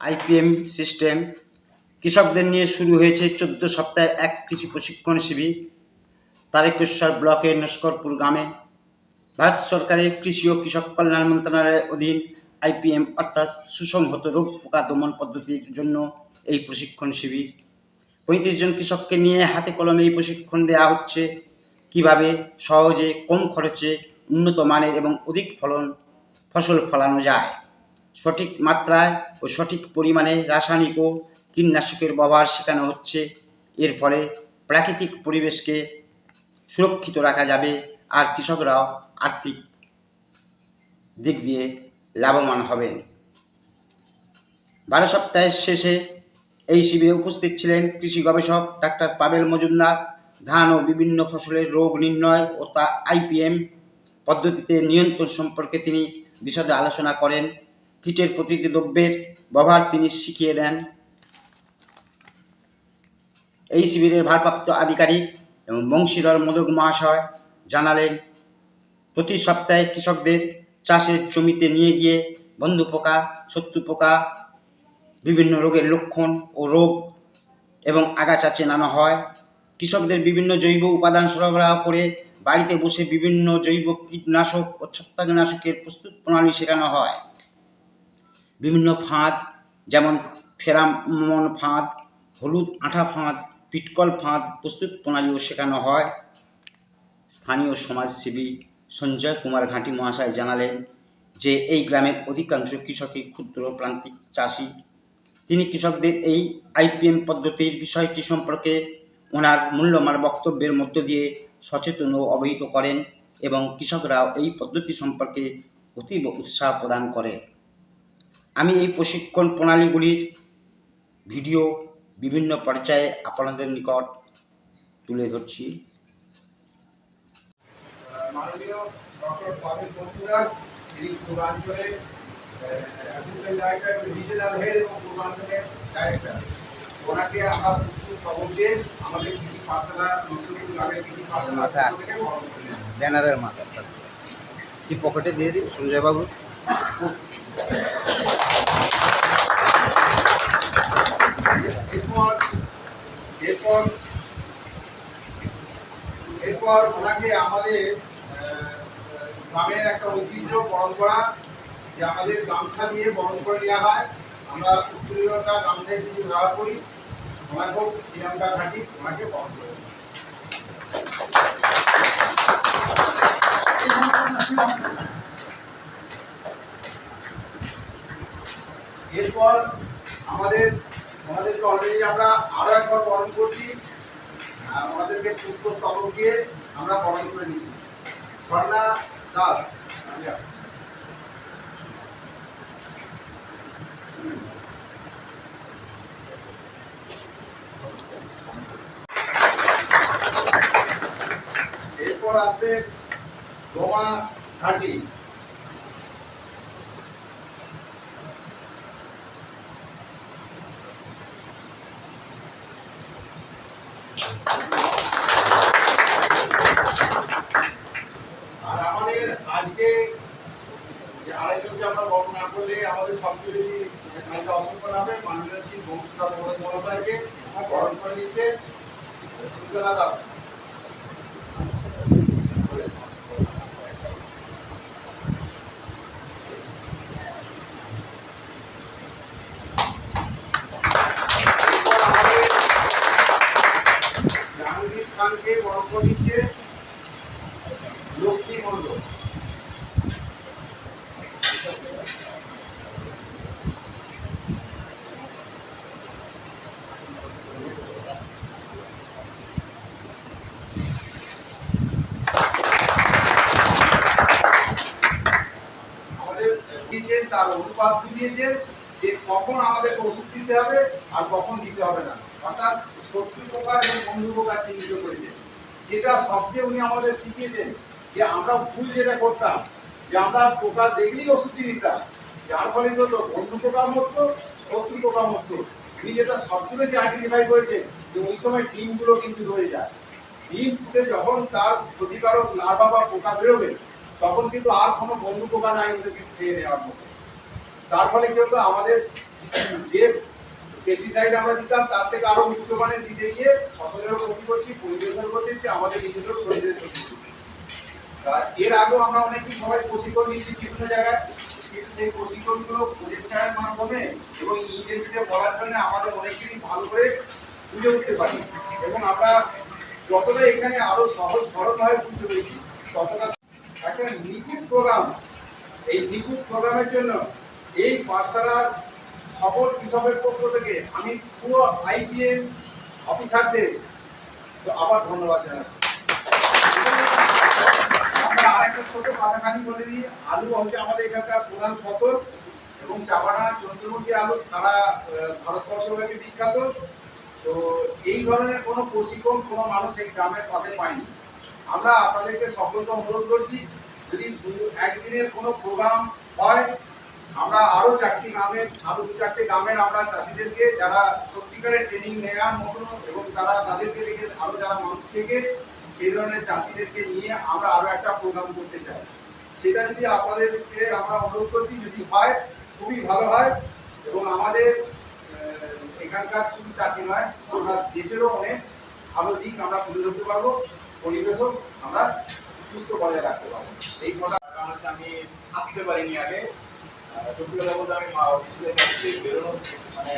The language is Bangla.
আইপিএম সিস্টেম কৃষকদের নিয়ে শুরু হয়েছে চোদ্দ সপ্তাহের এক কৃষি প্রশিক্ষণ শিবির। তারেকেশ্বর ব্লকের নস্করপুর গ্রামে ভারত সরকারের কৃষি ও কৃষক কল্যাণ মন্ত্রণালয়ের অধীন আইপিএম অর্থাৎ সুসংহত রোগ পোকা দমন পদ্ধতির জন্য এই প্রশিক্ষণ শিবির। পঁয়ত্রিশ জন কৃষককে নিয়ে হাতে কলমে এই প্রশিক্ষণ দেওয়া হচ্ছে। কীভাবে, সহজে, কম খরচে, উন্নত মানের এবং অধিক ফলন, ফসল ফলানো যায়। সঠিক মাত্রায় ও সঠিক পরিমাণে রাসায়নিক ও কীটনাশকের ব্যবহার শেখানো হচ্ছে। এর ফলে প্রাকৃতিক পরিবেশকে সুরক্ষিত রাখা যাবে আর কৃষকরাও আর্থিক দিক দিয়ে লাভবান হবেন। বারো সপ্তাহের শেষে এই শিবিরে উপস্থিত ছিলেন কৃষি গবেষক ডাক্তার পাবেল মজুমদার। ধান ও বিভিন্ন ফসলের রোগ নির্ণয় ও তা আইপিএম পদ্ধতিতে নিয়ন্ত্রণ সম্পর্কে তিনি বিশদে আলোচনা করেন। কীটের প্রতিটি দ্রব্যের ব্যবহার তিনি শিখিয়ে দেন। এই শিবিরের ভারপ্রাপ্ত আধিকারিক এবং বংশীধর মোদক মহাশয় জানালেন, প্রতি সপ্তাহে কৃষকদের চাষের জমিতে নিয়ে গিয়ে বন্ধু পোকা, শত্রু পোকা, বিভিন্ন রোগের লক্ষণ ও রোগ এবং আগাছা চেনানো হয়। কৃষকদের বিভিন্ন জৈব উপাদান সরবরাহ করে বাড়িতে বসে বিভিন্ন জৈব কীটনাশক ও ছত্রাকনাশকের প্রস্তুত প্রণালী শেখানো হয়। বিভিন্ন ফাঁদ, যেমন ফেরামন ফাঁদ, হলুদ আঠা ফাঁদ, পিটকল ফাঁদ, প্রস্তুত প্রণালীও শেখানো হয়। স্থানীয় সমাজসেবী সঞ্জয় কুমার ঘাঁটি মহাশয় জানালেন যে, এই গ্রামের অধিকাংশ কৃষকই ক্ষুদ্র প্রান্তিক চাষি। তিনি কৃষকদের এই আইপিএম পদ্ধতির বিষয়টি সম্পর্কে ওনার মূল্যবান বক্তব্যের মধ্য দিয়ে সচেতন ও অবহিত করেন এবং কৃষকরাও এই পদ্ধতি সম্পর্কে অতীব উৎসাহ প্রদান করে। আমি এই প্রশিক্ষণ প্রণালীগুলির ভিডিও বিভিন্ন পর্যায়ে আপনাদের নিকট তুলে ধরছি মাননীয় ডক্টর পাবেল বন্ধুরার তিনি পূর্বাঞ্চলের অ্যাসিস্ট্যান্ট ডাইরেক্টর রিজনাল হেড এবং পূর্বাঞ্চলের ডাইরেক্টর ওনাকে আমরা খবর দিয়ে আমাদের কৃষি পাঠশালা মুসলিম গ্রামের কৃষি পাঠশালা মাথা। থেকে বরণ করে নেন। ব্যানারের মাথা কি পকেটে দিয়ে দিন সঞ্জয়বাবু এরপর এরপর এরপর ওনাকে আমাদের গ্রামের একটা ঐতিহ্য পরম্পরা যে আমাদের গামছা দিয়ে বরণ করে নেওয়া হয়। আমরা উত্তরীয়টা গামছা হিসেবে ব্যবহার করি। ওনাকেও শ্রীলঙ্কা ঘাটি, ওনাকে বরণ করে দেয়। এরপর আমাদের আমাদেরকে অলরেডি আমরা আরও একবার বরণ করছি। আমাদেরকে পুষ্পস্তবক দিয়ে আমরা বরণ করে নিচ্ছি। স্বর্ণা দাস আচ্ছা। এরপর আসবে গোমা থার্টি আর আমাদের আজকে যে আরেকজনকে আমরা বর্ণনা করলে আমাদের সবচেয়ে বেশি কাজটা অসংখ্য হবে মাননীয় শ্রী বংশধর মহাশয়কে বরণ করে নিচ্ছে সূচনা দাও এরপর আমাদের বরণ করে নিচ্ছে লক্ষ্মী দিয়েছেন, তার অনুপাত দিয়েছেন? যে কখন আমাদের ওষুধ দিতে হবে আর কখন দিতে হবে না। অর্থাৎ শত্রু প্রকার এবং বন্ধু প্রকার চিহ্নিত করেছেন যেটা সবচেয়ে উনি আমাদের শিখিয়েছেন, যে আমরা ভুল যেটা করতাম, যে আমরা পোকা দেখলেই ওষুধ দিতাম, যার ফলে কি হতো? বন্ধু পোকা মরতো, শত্রু পোকা মরতো। উনি যেটা সবচেয়ে বেশি আইডেন্টিফাই করেছেন, যে ওই সময় ডিমগুলো কিন্তু রয়ে যায়। ডিম ফুটে যখন তার ক্ষতিকারক লার্ভা বা পোকা বেরোবে, তখন কিন্তু আর কোনো বন্ধু পোকা নাই ওদেরকে খেয়ে নেওয়ার মতো। তার ফলে কি হতো? আমাদের যে পেস্টিসাইড আমরা দিতাম, তার থেকে আরও উচ্চমানের দিতে গিয়ে ফসলেরও ক্ষতি করছি, পরিবেশের ক্ষতি হচ্ছে আমাদের নিজেদেরও শরীরের ক্ষতি এর আগেও আমরা অনেকেই সবাই প্রশিক্ষণ নিচ্ছি বিভিন্ন জায়গায় সেই প্রশিক্ষণগুলো প্রজেক্টারের মাধ্যমে এবং ইংরেজিতে বলার জন্য আমাদের অনেকেরই ভালো করে বুঝে উঠতে পারি। এবং আমরা যতটা এখানে আরও সহজ সরলভাবে বুঝতে পেরেছি, ততটা একটা নিখুঁত প্রোগ্রাম এই নিখুঁত প্রোগ্রামের জন্য এই পাঠশালার সকল কৃষকের পক্ষ থেকে। আমি পুরো আইপিএম অফিসারদের আবার ধন্যবাদ জানাচ্ছি। আরেকটা ছোট কথাখানি বলে দিই। আলু হচ্ছে আমাদের এখানকার প্রধান ফসল এবং চাপানা, চন্দ্রমুখী আলু সারা ভারতবর্ষব্যাপী বিখ্যাত। তো এই ধরনের কোনো প্রশিক্ষণ কোনো মানুষ এই গ্রামের পাশে পায়নি। আমরা আপনাদেরকে সকলকে অনুরোধ করছি, যদি একদিনের কোনো প্রোগ্রাম হয় আমরা আরও চারটি গ্রামের, আরও দু চারটে গ্রামের আমরা চাষিদেরকে যারা সত্যিকারের ট্রেনিং নেওয়ার মতো এবং তারা তাদেরকে রেখে আরও যারা মানুষ শেখে সেই ধরনের চাষিদেরকে নিয়ে আমরা আরও একটা প্রোগ্রাম করতে চাই। সেটা যদি আপনাদেরকে আমরা অনুরোধ করছি, যদি হয়, খুবই ভালো হয় এবং আমাদের এখানকার শুধু চাষি নয়, আমরা দেশেরও অনেক ভালো দিক আমরা তুলে ধরতে পারব, পরিবেশও আমরা সুস্থ বজায় রাখতে পারব। এই হচ্ছে আমি আসতে পারিনি আগে। সত্যি কথা বলতে আমি মা অফিসে যাচ্ছি বেরোনো মানে